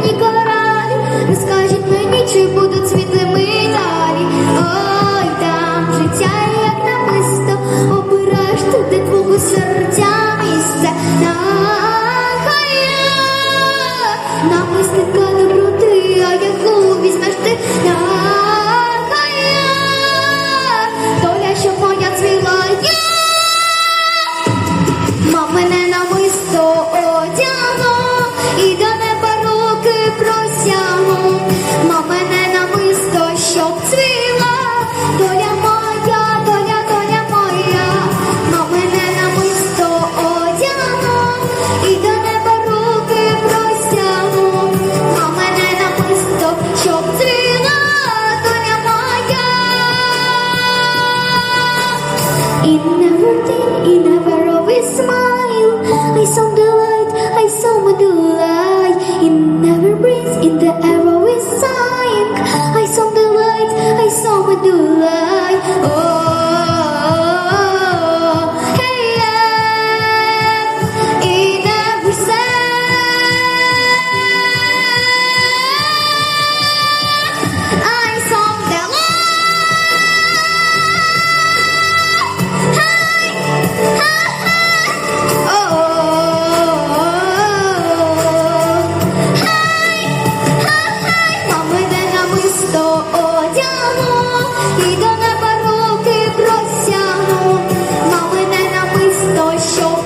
никогда In everything, in ever always smile. I saw the light, I saw my delight. In every breeze, in the ever always sign. I saw the light, I saw my delight. І до на пороки просяну, мами не написто, що.